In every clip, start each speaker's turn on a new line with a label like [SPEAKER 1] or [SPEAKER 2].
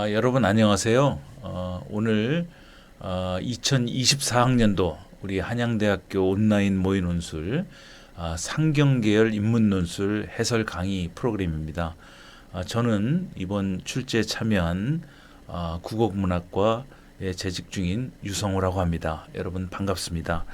[SPEAKER 1] 아, 여러분 안녕하세요. 어, 오늘 어, 2024학년도 우리 한양대학교 온라인 모의 논술 아, 상경계열 인문 논술 해설 강의 프로그램입니다. 아, 저는 이번 출제에 참여한 아, 국어문학과에 재직 중인 유성호라고 합니다. 여러분 반갑습니다.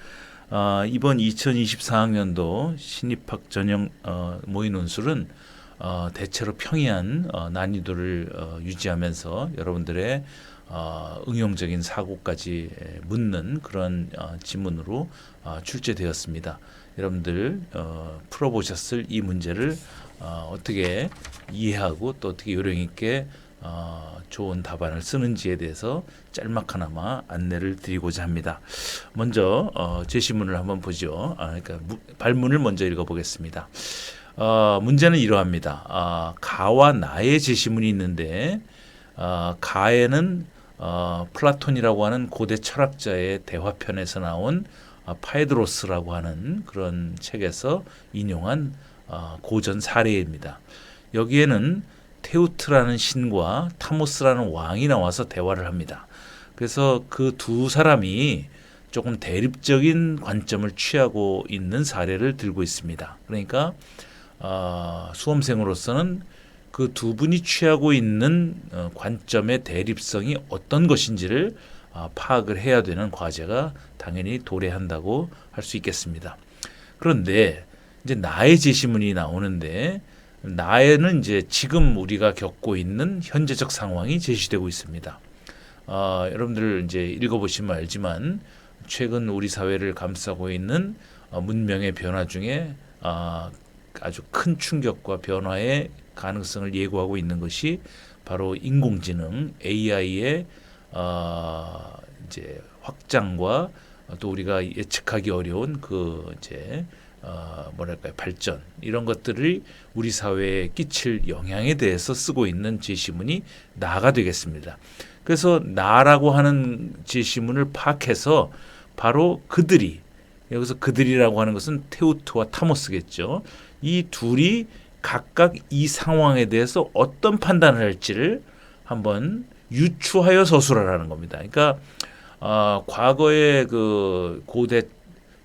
[SPEAKER 1] 아, 이번 2024학년도 신입학 전형 어, 모의 논술은 어, 대체로 평이한 어, 난이도를 어, 유지하면서 여러분들의 어, 응용적인 사고까지 에, 묻는 그런 어, 지문으로 어, 출제되었습니다. 여러분들 어, 풀어보셨을 이 문제를 어, 어떻게 이해하고 또 어떻게 요령 있게 어, 좋은 답안을 쓰는지에 대해서 짤막하나마 안내를 드리고자 합니다. 먼저 어, 제시문을 한번 보죠. 아, 그러니까 무, 발문을 먼저 읽어보겠습니다. 어, 문제는 이러합니다. 아, 가와 나의 제시문이 있는데 어, 가에는 어, 플라톤이라고 하는 고대 철학자의 대화편에서 나온 어, 파에드로스라고 하는 그런 책에서 인용한 어, 고전 사례입니다. 여기에는 테우트라는 신과 타모스라는 왕이 나와서 대화를 합니다. 그래서 그 두 사람이 조금 대립적인 관점을 취하고 있는 사례를 들고 있습니다. 그러니까 어, 수험생으로서는 그 두 분이 취하고 있는 어, 관점의 대립성이 어떤 것인지를 어, 파악을 해야 되는 과제가 당연히 도래한다고 할 수 있겠습니다. 그런데 이제 나의 제시문이 나오는데 나에는 이제 지금 우리가 겪고 있는 현재적 상황이 제시되고 있습니다. 어, 여러분들 이제 읽어보시면 알지만 최근 우리 사회를 감싸고 있는 어, 문명의 변화 중에 어, 아주 큰 충격과 변화의 가능성을 예고하고 있는 것이 바로 인공지능 AI의 어, 이제 확장과 또 우리가 예측하기 어려운 그 이제 어, 뭐랄까요 발전 이런 것들을 우리 사회에 끼칠 영향에 대해서 쓰고 있는 제시문이 나가 되겠습니다. 그래서 나라고 하는 제시문을 파악해서 바로 그들이 여기서 그들이라고 하는 것은 테우트와 타모스겠죠. 이 둘이 각각 이 상황에 대해서 어떤 판단을 할지를 한번 유추하여 서술하라는 겁니다. 그러니까 어, 과거의 그 고대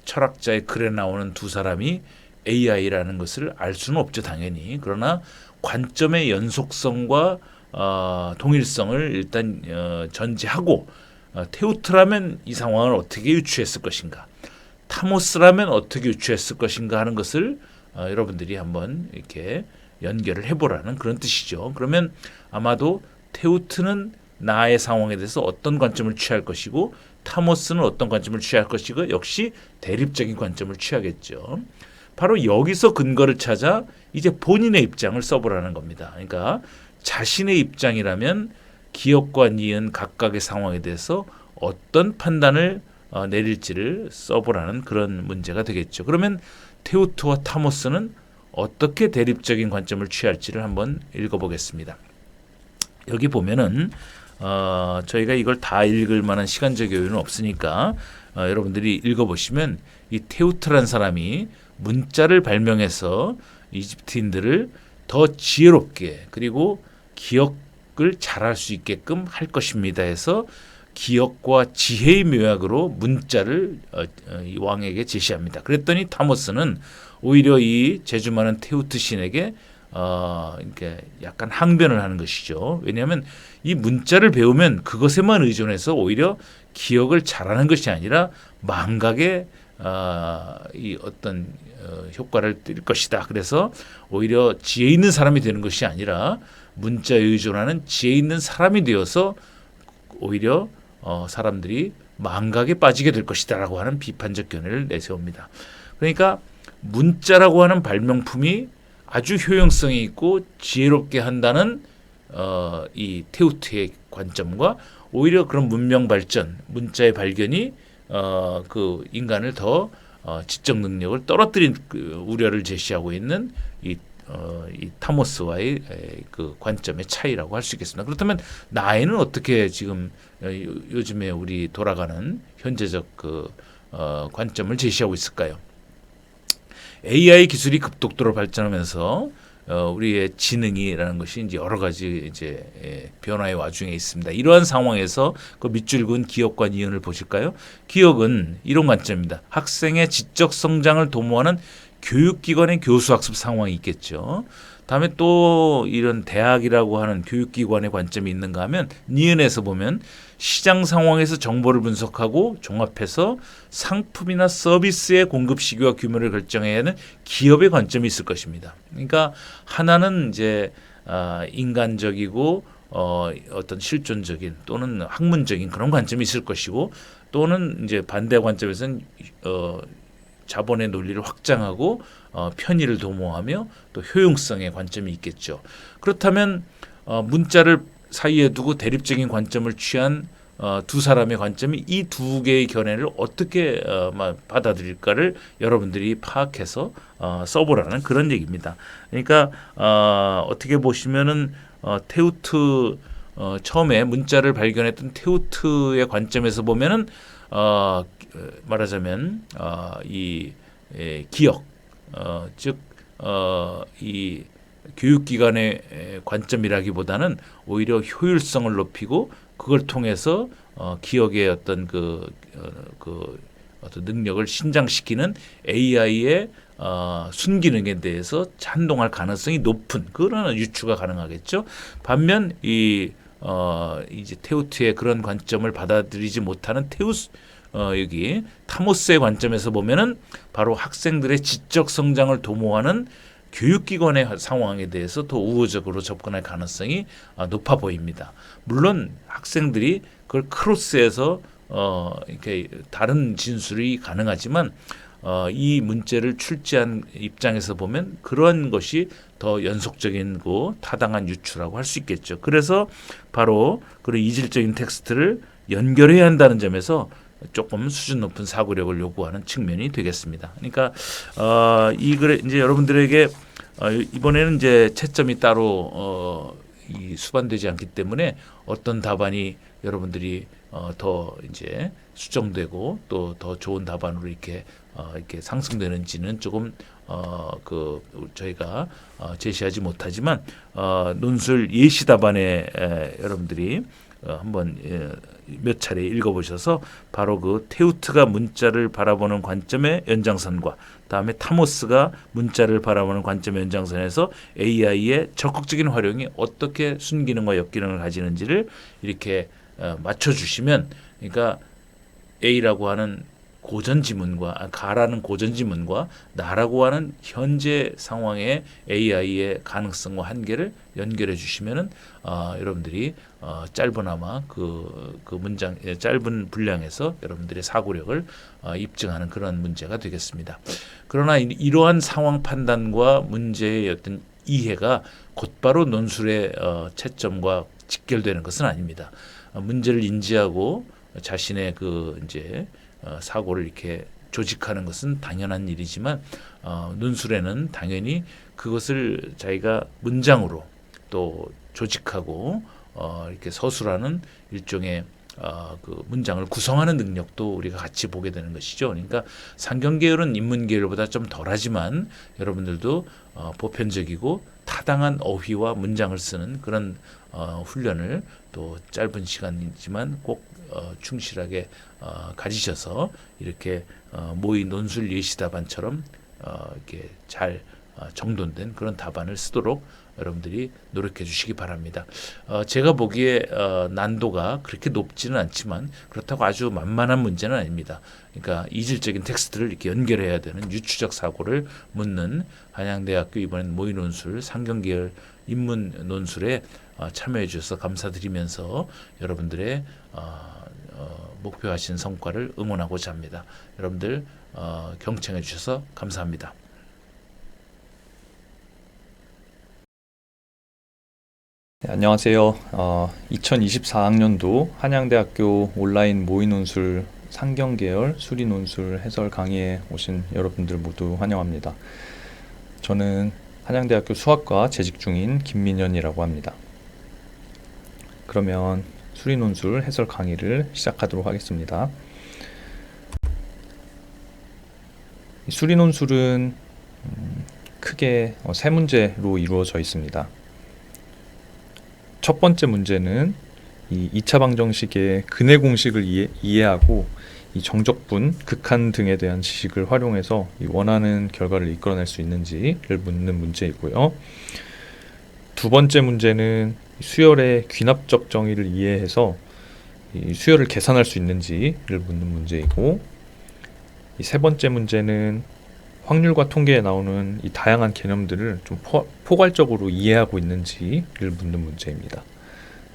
[SPEAKER 1] 철학자의 글에 나오는 두 사람이 AI라는 것을 알 수는 없죠, 당연히. 그러나 관점의 연속성과 어, 동일성을 일단 어, 전제하고 어, 테우트라면 이 상황을 어떻게 유추했을 것인가, 타모스라면 어떻게 유추했을 것인가 하는 것을 어, 여러분들이 한번 이렇게 연결을 해보라는 그런 뜻이죠. 그러면 아마도 테우트는 나의 상황에 대해서 어떤 관점을 취할 것이고 타모스는 어떤 관점을 취할 것이고 역시 대립적인 관점을 취하겠죠. 바로 여기서 근거를 찾아 이제 본인의 입장을 써보라는 겁니다. 그러니까 자신의 입장이라면 기업과 니은 각각의 상황에 대해서 어떤 판단을 어, 내릴지를 써보라는 그런 문제가 되겠죠. 그러면 테우트와 타모스는 어떻게 대립적인 관점을 취할지를 한번 읽어보겠습니다. 여기 보면은 어, 저희가 이걸 다 읽을 만한 시간적 여유는 없으니까 어, 여러분들이 읽어보시면 이 테우트란 사람이 문자를 발명해서 이집트인들을 더 지혜롭게 그리고 기억을 잘할 수 있게끔 할 것입니다 해서 기억과 지혜의 묘약으로 문자를 어, 어, 이 왕에게 제시합니다. 그랬더니 타모스는 오히려 이 재주 많은 테우트 신에게 어, 이렇게 약간 항변을 하는 것이죠. 왜냐하면 이 문자를 배우면 그것에만 의존해서 오히려 기억을 잘하는 것이 아니라 망각의 어, 이 어떤 어, 효과를 띨 것이다. 그래서 오히려 지혜 있는 사람이 되는 것이 아니라 문자에 의존하는 지혜 있는 사람이 되어서 오히려 어, 사람들이 망각에 빠지게 될 것이다라고 하는 비판적 견해를 내세웁니다. 그러니까 문자라고 하는 발명품이 아주 효용성이 있고 지혜롭게 한다는 어, 이 테우트의 관점과 오히려 그런 문명 발전, 문자의 발견이 어, 그 인간을 더 어, 지적 능력을 떨어뜨린 그 우려를 제시하고 있는 이, 어, 이 타모스와의 에, 그 관점의 차이라고 할 수 있겠습니다. 그렇다면 나이는 어떻게 지금 어, 요- 요즘에 우리 돌아가는 현재적 그 어, 관점을 제시하고 있을까요? AI 기술이 급속도로 발전하면서 어, 우리의 지능이라는 것이 이제 여러 가지 이제 예, 변화의 와중에 있습니다. 이러한 상황에서 그 밑줄 그은 기억과 니은을 보실까요? 기억은 이런 관점입니다. 학생의 지적 성장을 도모하는 교육기관의 교수학습 상황이 있겠죠. 다음에 또 이런 대학이라고 하는 교육기관의 관점이 있는가 하면 니은에서 보면 시장 상황에서 정보를 분석하고 종합해서 상품이나 서비스의 공급 시기와 규모를 결정해야 하는 기업의 관점이 있을 것입니다. 그러니까 하나는 이제 아, 인간적이고 어, 어떤 실존적인 또는 학문적인 그런 관점이 있을 것이고 또는 이제 반대 관점에서는 어, 자본의 논리를 확장하고 어, 편의를 도모하며 또 효용성의 관점이 있겠죠. 그렇다면 어, 문자를 사이에 두고 대립적인 관점을 취한 어, 두 사람의 관점이 이 두 개의 견해를 어떻게 어, 마- 받아들일까를 여러분들이 파악해서 어, 써보라는 그런 얘기입니다. 그러니까 어, 어떻게 보시면은 어, 테우트 어, 처음에 문자를 발견했던 테우트의 관점에서 보면은 어, 말하자면 어, 이 에, 기억 어, 즉 어, 이 교육기관의 에, 관점이라기보다는 오히려 효율성을 높이고 그걸 통해서 어, 기억의 어떤 그, 어, 그 어떤 능력을 신장시키는 AI의 어, 순기능에 대해서 찬동할 가능성이 높은 그런 유추가 가능하겠죠. 반면 이 어, 이제 테우트의 그런 관점을 받아들이지 못하는 테우스 어, 여기 타모스의 관점에서 보면은 바로 학생들의 지적 성장을 도모하는 교육기관의 상황에 대해서 더 우호적으로 접근할 가능성이 아, 높아 보입니다. 물론 학생들이 그걸 크로스해서 어, 이렇게 다른 진술이 가능하지만 어, 이 문제를 출제한 입장에서 보면 그런 것이 더 연속적인고 타당한 유추라고 할 수 있겠죠. 그래서 바로 그런 이질적인 텍스트를 연결해야 한다는 점에서 조금 수준 높은 사고력을 요구하는 측면이 되겠습니다. 그러니까 어, 이 글에 이제 여러분들에게 어, 이번에는 이제 채점이 따로 어, 이 수반되지 않기 때문에 어떤 답안이 여러분들이 어, 더 이제 수정되고 또 더 좋은 답안으로 이렇게 어, 이렇게 상승되는지는 조금 어, 그 저희가 어, 제시하지 못하지만 어, 논술 예시 답안에 에, 여러분들이 어, 한번 예, 몇 차례 읽어보셔서 바로 그 테우트가 문자를 바라보는 관점의 연장선과 다음에 타모스가 문자를 바라보는 관점의 연장선에서 AI의 적극적인 활용이 어떻게 순기능과 역기능을 가지는지를 이렇게 어, 맞춰주시면 그러니까 A라고 하는 고전 지문과 아, 가라는 고전 지문과 나라고 하는 현재 상황의 AI의 가능성과 한계를 연결해 주시면은 어, 여러분들이 어, 짧은아마 그, 그 문장 예, 짧은 분량에서 여러분들의 사고력을 어, 입증하는 그런 문제가 되겠습니다. 그러나 이- 이러한 상황 판단과 문제의 어떤 이해가 곧바로 논술의 어, 채점과 직결되는 것은 아닙니다. 어, 문제를 인지하고 자신의 그 이제 어, 사고를 이렇게 조직하는 것은 당연한 일이지만 어, 논술에는 당연히 그것을 자기가 문장으로 또 조직하고 어, 이렇게 서술하는 일종의 어, 그 문장을 구성하는 능력도 우리가 같이 보게 되는 것이죠. 그러니까 상경 계열은 인문 계열보다 좀 덜하지만 여러분들도 어, 보편적이고 타당한 어휘와 문장을 쓰는 그런 어, 훈련을 또 짧은 시간이지만 꼭 어, 충실하게 어, 가지셔서 이렇게 어, 모의 논술 예시 답안처럼 어, 이렇게 잘 어, 정돈된 그런 답안을 쓰도록 여러분들이 노력해 주시기 바랍니다. 어, 제가 보기에 어, 난도가 그렇게 높지는 않지만 그렇다고 아주 만만한 문제는 아닙니다. 그러니까 이질적인 텍스트를 이렇게 연결해야 되는 유추적 사고를 묻는 한양대학교 이번엔 모의 논술 상경계열 인문 논술에 어, 참여해 주셔서 감사드리면서 여러분들의 어, 어, 목표하신 성과를 응원하고자 합니다. 여러분들 어, 경청해 주셔서 감사합니다.
[SPEAKER 2] 네, 안녕하세요. 어, 2024학년도 한양대학교 온라인 모의 논술 상경 계열 수리 논술 해설 강의에 오신 여러분들 모두 환영합니다. 저는 한양대학교 수학과 재직 중인 김민현이라고 합니다. 그러면 수리 논술 해설 강의를 시작하도록 하겠습니다. 이 수리 논술은 음, 크게 어, 세 문제로 이루어져 있습니다. 첫 번째 문제는 이 2차 방정식의 근해 공식을 이해, 이해하고 이 정적분, 극한 등에 대한 지식을 활용해서 이 원하는 결과를 이끌어낼 수 있는지를 묻는 문제이고요. 두 번째 문제는 수열의 귀납적 정의를 이해해서 이 수열을 계산할 수 있는지를 묻는 문제이고 이 세 번째 문제는 확률과 통계에 나오는 이 다양한 개념들을 좀 포, 포괄적으로 이해하고 있는지를 묻는 문제입니다.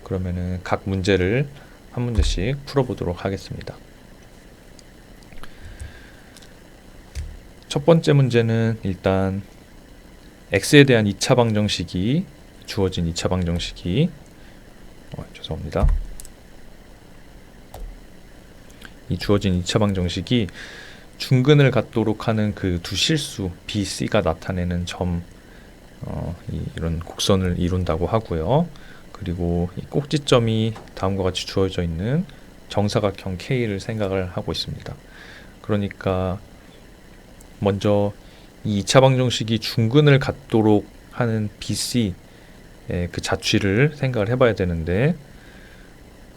[SPEAKER 2] 그러면은 각 문제를 한 문제씩 풀어보도록 하겠습니다. 첫 번째 문제는 일단 x에 대한 2차 방정식이 주어진 2차 방정식이 어, 죄송합니다. 이 주어진 2차 방정식이 중근을 갖도록 하는 그 두 실수 B, C가 나타내는 점 어, 이, 이런 곡선을 이룬다고 하고요. 그리고 이 꼭지점이 다음과 같이 주어져 있는 정사각형 K를 생각을 하고 있습니다. 그러니까 먼저 이 2차 방정식이 중근을 갖도록 하는 BC 의그 자취를 생각을 해봐야 되는데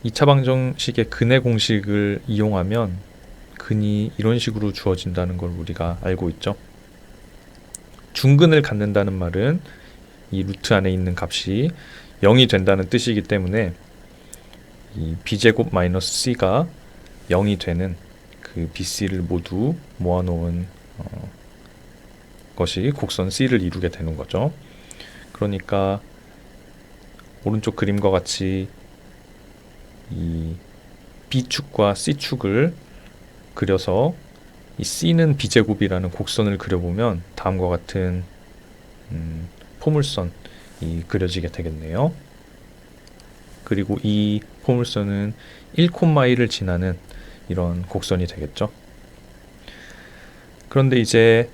[SPEAKER 2] 2차 방정식의 근해 공식을 이용하면 근이 이런 식으로 주어진다는 걸 우리가 알고 있죠. 중근을 갖는다는 말은 이 루트 안에 있는 값이 0이 된다는 뜻이기 때문에 이 b제곱 마이너스 c가 0이 되는 그 bc를 모두 모아놓은 어, 것이 곡선 c를 이루게 되는 거죠. 그러니까 오른쪽 그림과 같이 이 b축과 c축을 그려서 이 c는 b제곱이라는 곡선을 그려보면 다음과 같은 음, 포물선이 그려지게 되겠네요. 그리고 이 포물선은 1콤마일을 지나는 이런 곡선이 되겠죠. 그런데 이제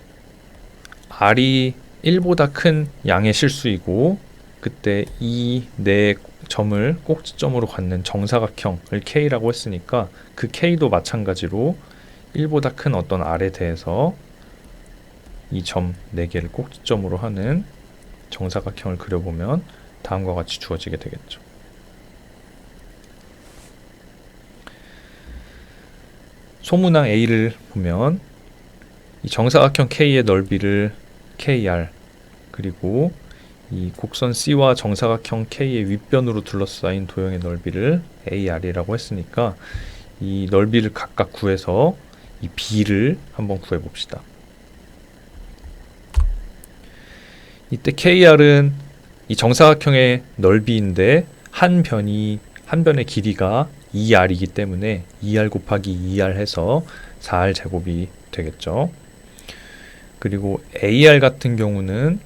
[SPEAKER 2] r이 1보다 큰 양의 실수이고 그때 이 네 점을 꼭지점으로 갖는 정사각형을 K라고 했으니까 그 K도 마찬가지로 1보다 큰 어떤 R에 대해서 이 점 4개를 꼭지점으로 하는 정사각형을 그려보면 다음과 같이 주어지게 되겠죠. 소문항 A를 보면 이 정사각형 K의 넓이를 KR 그리고 이 곡선 C와 정사각형 K의 윗변으로 둘러싸인 도형의 넓이를 AR이라고 했으니까 이 넓이를 각각 구해서 이 B를 한번 구해 봅시다. 이때 KR은 이 정사각형의 넓이인데 한 변이 한 변의 길이가 2R이기 때문에 2R 곱하기 2R 해서 4R 제곱이 되겠죠. 그리고 AR 같은 경우는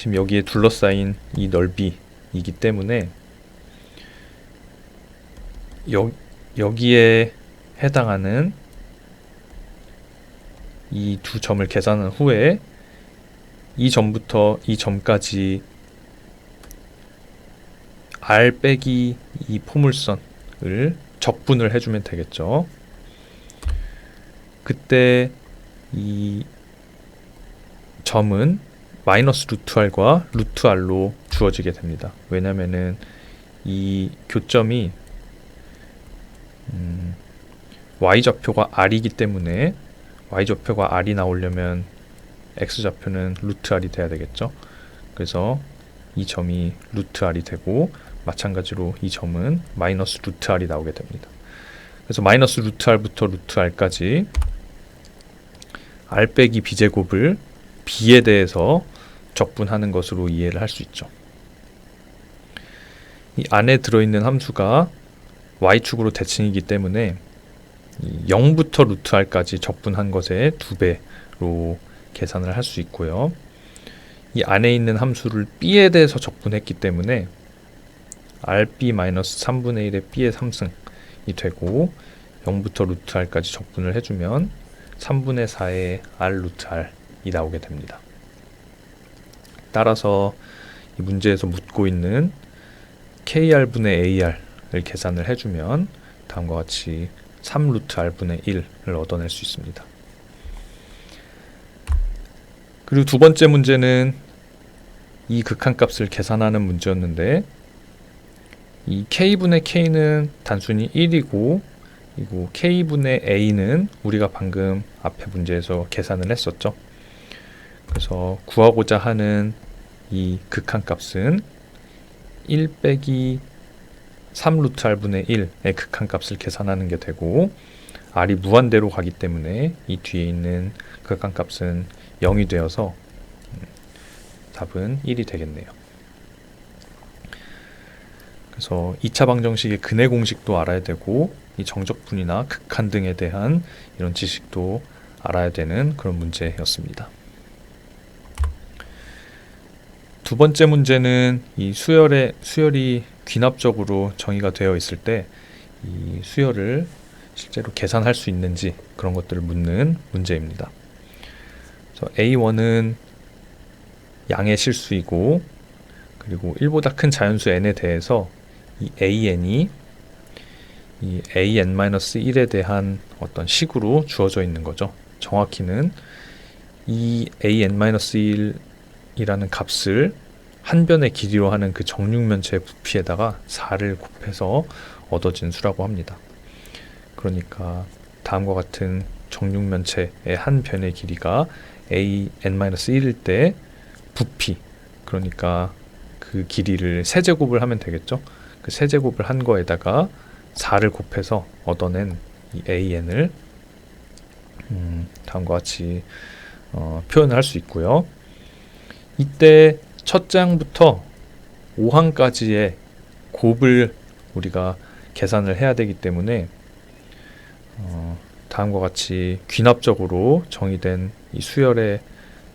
[SPEAKER 2] 지금 여기에 둘러싸인 이 넓이이기 때문에 여, 여기에 해당하는 이 두 점을 계산한 후에 이 점부터 이 점까지 r 빼기 이 포물선을 적분을 해주면 되겠죠. 그때 이 점은 마이너스 루트 r과 루트 r로 주어지게 됩니다. 왜냐면은 이 교점이 음, y 좌표가 r이기 때문에 y 좌표가 r이 나오려면 x 좌표는 루트 r이 돼야 되겠죠. 그래서 이 점이 루트 r이 되고 마찬가지로 이 점은 마이너스 루트 r이 나오게 됩니다. 그래서 마이너스 루트 r부터 루트 r까지 r 빼기 b제곱을 b에 대해서 적분하는 것으로 이해를 할 수 있죠. 이 안에 들어있는 함수가 y축으로 대칭이기 때문에 0부터 루트 r까지 적분한 것의 두 배로 계산을 할 수 있고요. 이 안에 있는 함수를 b에 대해서 적분했기 때문에 rb-3분의 1의 b의 3승이 되고 0부터 루트 r까지 적분을 해주면 3분의 4의 r 루트 r이 나오게 됩니다. 따라서 이 문제에서 묻고 있는 kr분의 ar을 계산을 해주면 다음과 같이 3루트 r분의 1을 얻어낼 수 있습니다. 그리고 두 번째 문제는 이 극한값을 계산하는 문제였는데 이 k분의 k는 단순히 1이고 그리고 k분의 a는 우리가 방금 앞에 문제에서 계산을 했었죠. 그래서 구하고자 하는 이 극한값은 1 빼기 3루트 r분의 1의 극한값을 계산하는 게 되고 r이 무한대로 가기 때문에 이 뒤에 있는 극한값은 0이 되어서 음, 답은 1이 되겠네요. 그래서 2차 방정식의 근해 공식도 알아야 되고 이 정적분이나 극한 등에 대한 이런 지식도 알아야 되는 그런 문제였습니다. 두 번째 문제는 이 수열의 수열이 귀납적으로 정의가 되어 있을 때 이 수열을 실제로 계산할 수 있는지 그런 것들을 묻는 문제입니다. 그래서 A1은 양의 실수이고 그리고 1보다 큰 자연수 n에 대해서 이 an이 이 an-1에 대한 어떤 식으로 주어져 있는 거죠. 정확히는 이 an-1 이라는 값을 한 변의 길이로 하는 그 정육면체의 부피에다가 4를 곱해서 얻어진 수라고 합니다. 그러니까 다음과 같은 정육면체의 한 변의 길이가 an-1일 때 부피 그러니까 그 길이를 세제곱을 하면 되겠죠. 그 세제곱을 한 거에다가 4를 곱해서 얻어낸 이 an을 음, 다음과 같이 어, 표현을 할 수 있고요. 이때 첫 장부터 5항까지의 곱을 우리가 계산을 해야 되기 때문에 어, 다음과 같이 귀납적으로 정의된 이 수열의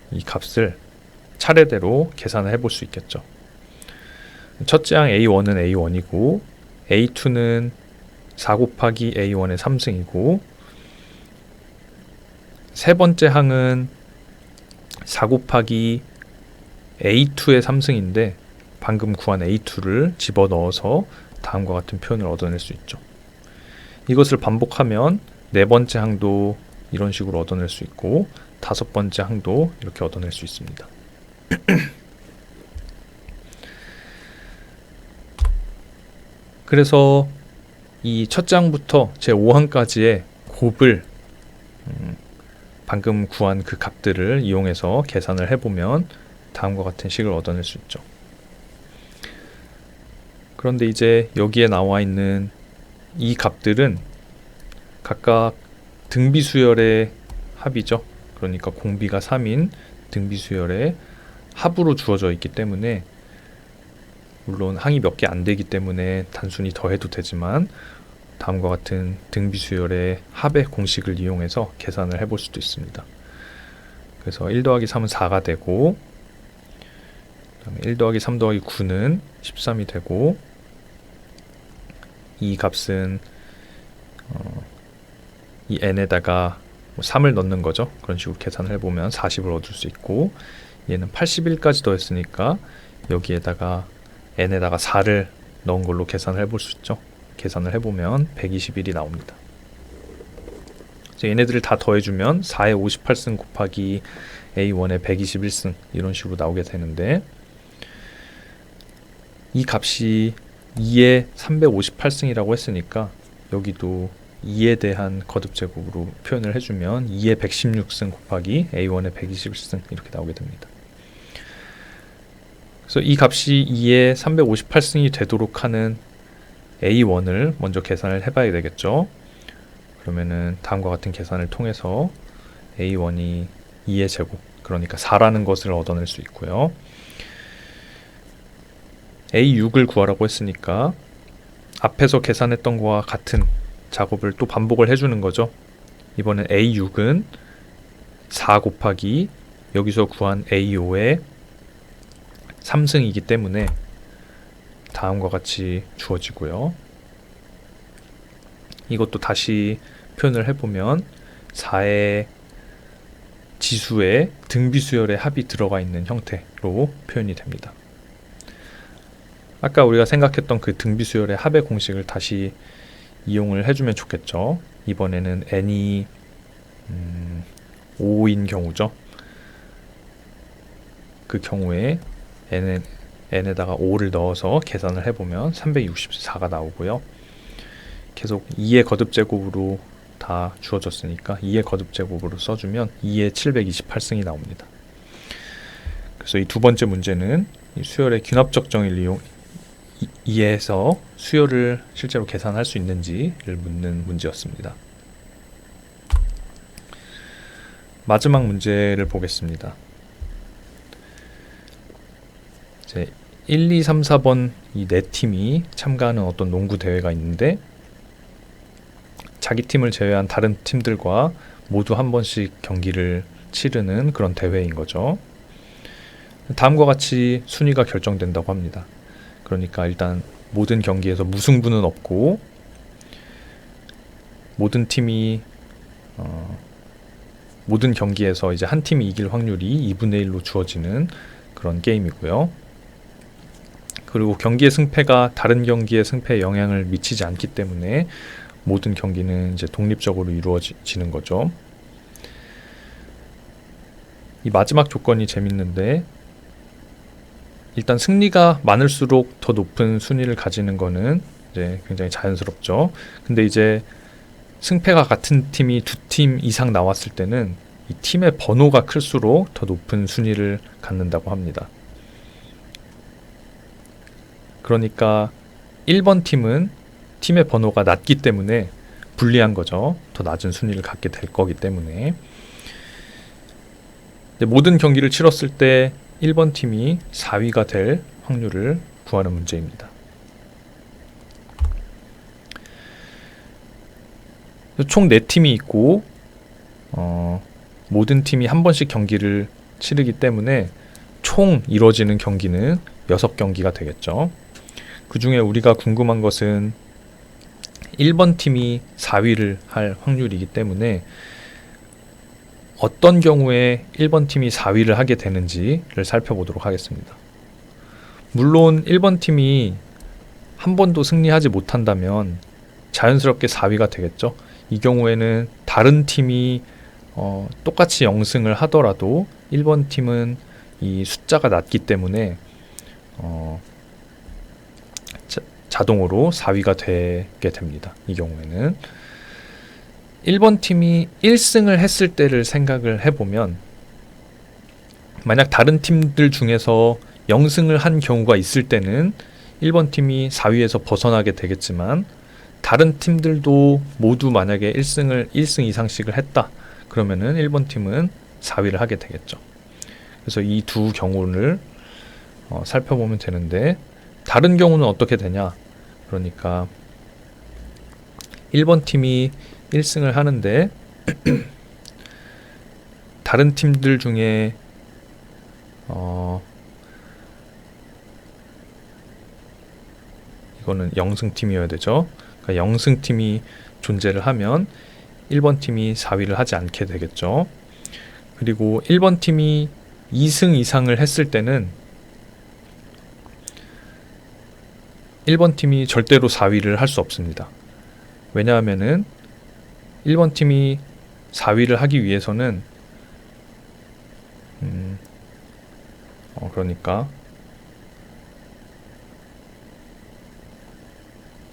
[SPEAKER 2] 이 값을 차례대로 계산을 해볼 수 있겠죠. 첫째 항 A1은 A1이고 A2는 4 곱하기 A1의 3승이고 세 번째 항은 4 곱하기 A2의 3승인데 방금 구한 A2를 집어넣어서 다음과 같은 표현을 얻어낼 수 있죠. 이것을 반복하면 네 번째 항도 이런 식으로 얻어낼 수 있고 다섯 번째 항도 이렇게 얻어낼 수 있습니다. 그래서 이 첫 장부터 제 5항까지의 곱을 음, 방금 구한 그 값들을 이용해서 계산을 해보면 다음과 같은 식을 얻어낼 수 있죠. 그런데 이제 여기에 나와 있는 이 값들은 각각 등비수열의 합이죠. 그러니까 공비가 3인 등비수열의 합으로 주어져 있기 때문에 물론 항이 몇 개 안 되기 때문에 단순히 더해도 되지만 다음과 같은 등비수열의 합의 공식을 이용해서 계산을 해볼 수도 있습니다. 그래서 1 더하기 3은 4가 되고 그 다음에 1 더하기 3 더하기 9는 13이 되고 이 값은 어, 이 n에다가 뭐 3을 넣는 거죠. 그런 식으로 계산을 해보면 40을 얻을 수 있고 얘는 81까지 더했으니까 여기에다가 n에다가 4를 넣은 걸로 계산을 해볼 수 있죠. 계산을 해보면 121이 나옵니다. 그래서 얘네들을 다 더해주면 4의 58승 곱하기 a1의 121승 이런 식으로 나오게 되는데 이 값이 2의 358승이라고 했으니까 여기도 2에 대한 거듭 제곱으로 표현을 해주면 2의 116승 곱하기 a1의 121승 이렇게 나오게 됩니다. 그래서 이 값이 2의 358승이 되도록 하는 a1을 먼저 계산을 해봐야 되겠죠. 그러면은 다음과 같은 계산을 통해서 a1이 2의 제곱 그러니까 4라는 것을 얻어낼 수 있고요. A6을 구하라고 했으니까 앞에서 계산했던 거와 같은 작업을 또 반복을 해주는 거죠. 이번엔 A6은 4 곱하기 여기서 구한 A5의 3승이기 때문에 다음과 같이 주어지고요. 이것도 다시 표현을 해보면 4의 지수의 등비수열의 합이 들어가 있는 형태로 표현이 됩니다. 아까 우리가 생각했던 그 등비수열의 합의 공식을 다시 이용을 해주면 좋겠죠. 이번에는 n이 음, 5인 경우죠. 그 경우에 n에, n에다가 5를 넣어서 계산을 해보면 364가 나오고요. 계속 2의 거듭 제곱으로 다 주어졌으니까 2의 거듭 제곱으로 써주면 2의 728승이 나옵니다. 그래서 이 두 번째 문제는 이 수열의 균합적 정의를 이용 이- 이해해서 수열을 실제로 계산할 수 있는지를 묻는 문제였습니다. 마지막 문제를 보겠습니다. 이제 1, 2, 3, 4번 이 네 팀이 참가하는 어떤 농구 대회가 있는데 자기 팀을 제외한 다른 팀들과 모두 한 번씩 경기를 치르는 그런 대회인 거죠. 다음과 같이 순위가 결정된다고 합니다. 그러니까 일단 모든 경기에서 무승부는 없고 모든 팀이 어, 모든 경기에서 이제 한 팀이 이길 확률이 2분의 1로 주어지는 그런 게임이고요. 그리고 경기의 승패가 다른 경기의 승패에 영향을 미치지 않기 때문에 모든 경기는 이제 독립적으로 이루어지는 거죠. 이 마지막 조건이 재밌는데 일단 승리가 많을수록 더 높은 순위를 가지는 거는 이제 굉장히 자연스럽죠. 근데 이제 승패가 같은 팀이 두 팀 이상 나왔을 때는 이 팀의 번호가 클수록 더 높은 순위를 갖는다고 합니다. 그러니까 1번 팀은 팀의 번호가 낮기 때문에 불리한 거죠. 더 낮은 순위를 갖게 될 거기 때문에. 모든 경기를 치렀을 때 1번 팀이 4위가 될 확률을 구하는 문제입니다. 총 4팀이 있고 어, 모든 팀이 한 번씩 경기를 치르기 때문에 총 이루어지는 경기는 6경기가 되겠죠. 그 중에 우리가 궁금한 것은 1번 팀이 4위를 할 확률이기 때문에 어떤 경우에 1번 팀이 4위를 하게 되는지를 살펴보도록 하겠습니다. 물론 1번 팀이 한 번도 승리하지 못한다면 자연스럽게 4위가 되겠죠. 이 경우에는 다른 팀이 어, 똑같이 영승을 하더라도 1번 팀은 이 숫자가 낮기 때문에 어, 자, 자동으로 4위가 되게 됩니다. 이 경우에는 1번 팀이 1승을 했을 때를 생각을 해보면 만약 다른 팀들 중에서 0승을 한 경우가 있을 때는 1번 팀이 4위에서 벗어나게 되겠지만 다른 팀들도 모두 만약에 1승을 1승 이상씩을 했다. 그러면은 1번 팀은 4위를 하게 되겠죠. 그래서 이 두 경우를 어, 살펴보면 되는데 다른 경우는 어떻게 되냐? 그러니까 1번 팀이 1승을 하는데 다른 팀들 중에 어 이거는 0승 팀이어야 되죠. 그러니까 0승 팀이 존재를 하면 1번 팀이 4위를 하지 않게 되겠죠. 그리고 1번 팀이 2승 이상을 했을 때는 1번 팀이 절대로 4위를 할 수 없습니다. 왜냐하면은 1번 팀이 4위를 하기 위해서는 음, 어, 그러니까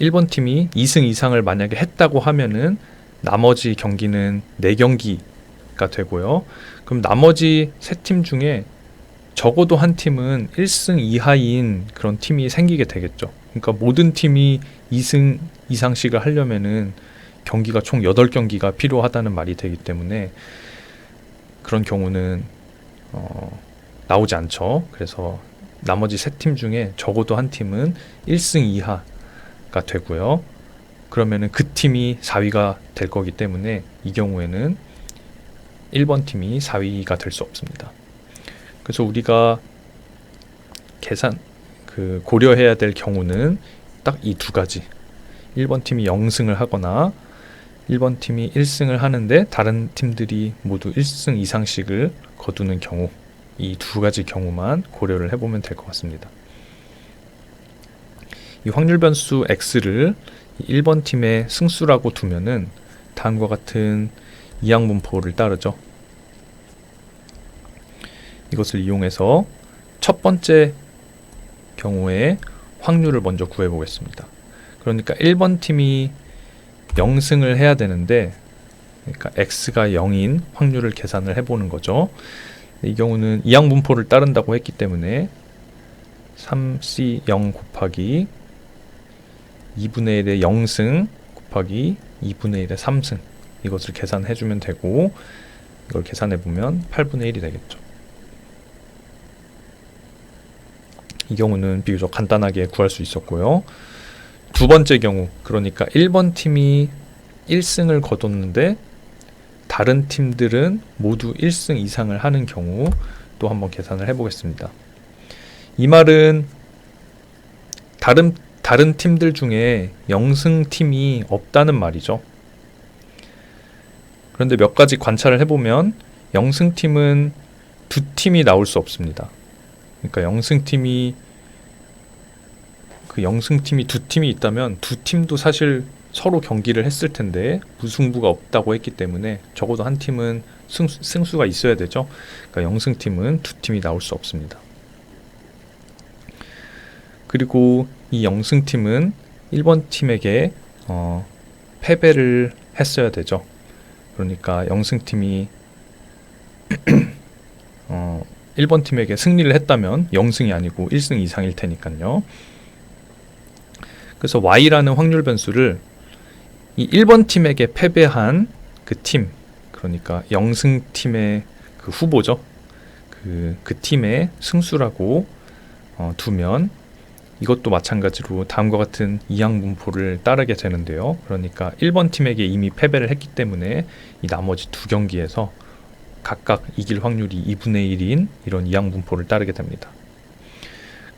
[SPEAKER 2] 1번 팀이 2승 이상을 만약에 했다고 하면은 나머지 경기는 4경기가 되고요. 그럼 나머지 세팀 중에 적어도 한 팀은 1승 이하인 그런 팀이 생기게 되겠죠. 그러니까 모든 팀이 2승 이상씩을 하려면은 경기가 총 8경기가 필요하다는 말이 되기 때문에 그런 경우는 어, 나오지 않죠. 그래서 나머지 세 팀 중에 적어도 한 팀은 1승 이하가 되고요. 그러면은 그 팀이 4위가 될 거기 때문에 이 경우에는 1번 팀이 4위가 될 수 없습니다. 그래서 우리가 계산 그 고려해야 될 경우는 딱 이 두 가지. 1번 팀이 0승을 하거나 1번 팀이 1승을 하는데 다른 팀들이 모두 1승 이상씩을 거두는 경우 이 두 가지 경우만 고려를 해보면 될 것 같습니다. 이 확률 변수 x를 1번 팀의 승수라고 두면은 다음과 같은 이항분포를 따르죠. 이것을 이용해서 첫 번째 경우에 확률을 먼저 구해 보겠습니다. 그러니까 1번 팀이 0승을 해야 되는데 그러니까 x가 0인 확률을 계산을 해 보는 거죠. 이 경우는 이항 분포를 따른다고 했기 때문에 3c0 곱하기 2분의 1의 0승 곱하기 2분의 1의 3승 이것을 계산해 주면 되고 이걸 계산해 보면 8분의 1이 되겠죠. 이 경우는 비교적 간단하게 구할 수 있었고요. 두 번째 경우 그러니까 1번 팀이 1승을 거뒀는데 다른 팀들은 모두 1승 이상을 하는 경우 또 한번 계산을 해 보겠습니다. 이 말은 다른 다른 팀들 중에 0승 팀이 없다는 말이죠. 그런데 몇 가지 관찰을 해보면 0승 팀은 두 팀이 나올 수 없습니다. 그러니까 0승 팀이 그 0승 팀이 두 팀이 있다면 두 팀도 사실 서로 경기를 했을 텐데 무승부가 없다고 했기 때문에 적어도 한 팀은 승수, 승수가 있어야 되죠. 그러니까 0승 팀은 두 팀이 나올 수 없습니다. 그리고 이 0승 팀은 1번 팀에게 어, 패배를 했어야 되죠. 그러니까 0승 팀이 어, 1번 팀에게 승리를 했다면 0승이 아니고 1승 이상일 테니까요. 그래서 y라는 확률 변수를 이 1번 팀에게 패배한 그 팀, 그러니까 0승 팀의 그 후보죠. 그, 그 팀의 승수라고 어, 두면 이것도 마찬가지로 다음과 같은 이항 분포를 따르게 되는데요. 그러니까 1번 팀에게 이미 패배를 했기 때문에 이 나머지 두 경기에서 각각 이길 확률이 2분의 1인 이런 이항 분포를 따르게 됩니다.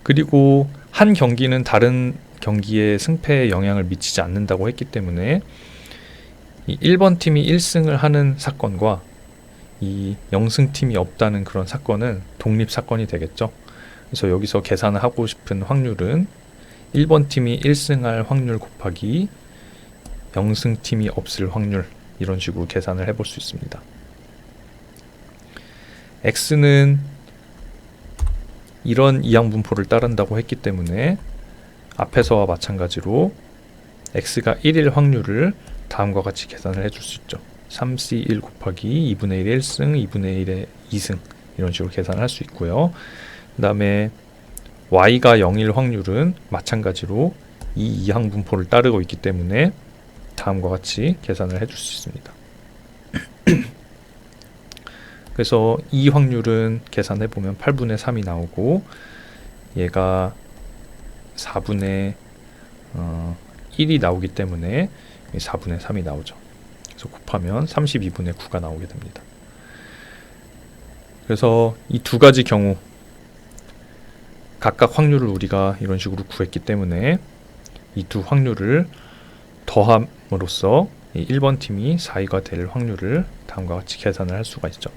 [SPEAKER 2] 그리고 한 경기는 다른 경기의 승패에 영향을 미치지 않는다고 했기 때문에 이 1번 팀이 1승을 하는 사건과 이 0승 팀이 없다는 그런 사건은 독립 사건이 되겠죠. 그래서 여기서 계산을 하고 싶은 확률은 1번 팀이 1승할 확률 곱하기 0승 팀이 없을 확률 이런 식으로 계산을 해볼 수 있습니다. x는 이런 이항 분포를 따른다고 했기 때문에 앞에서와 마찬가지로 x가 1일 확률을 다음과 같이 계산을 해줄 수 있죠. 3c1 곱하기 2분의 1의 1승, 2분의 1의 2승 이런 식으로 계산을 할수 있고요. 그 다음에 y가 0일 확률은 마찬가지로 이 이항 분포를 따르고 있기 때문에 다음과 같이 계산을 해줄 수 있습니다. 그래서 이 확률은 계산해 보면 8분의 3이 나오고 얘가 4분의 어, 1이 나오기 때문에 4분의 3이 나오죠. 그래서 곱하면 32분의 9가 나오게 됩니다. 그래서 이 두 가지 경우 각각 확률을 우리가 이런 식으로 구했기 때문에 이 두 확률을 더함으로써 이 1번 팀이 4위가 될 확률을 다음과 같이 계산을 할 수가 있죠.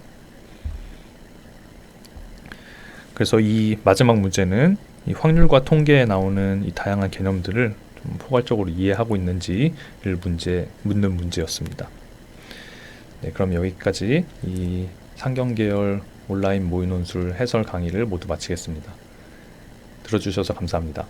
[SPEAKER 2] 그래서 이 마지막 문제는 이 확률과 통계에 나오는 이 다양한 개념들을 좀 포괄적으로 이해하고 있는지를 문제 묻는 문제였습니다. 네, 그럼 여기까지 이 상경 계열 온라인 모의 논술 해설 강의를 모두 마치겠습니다. 들어주셔서 감사합니다.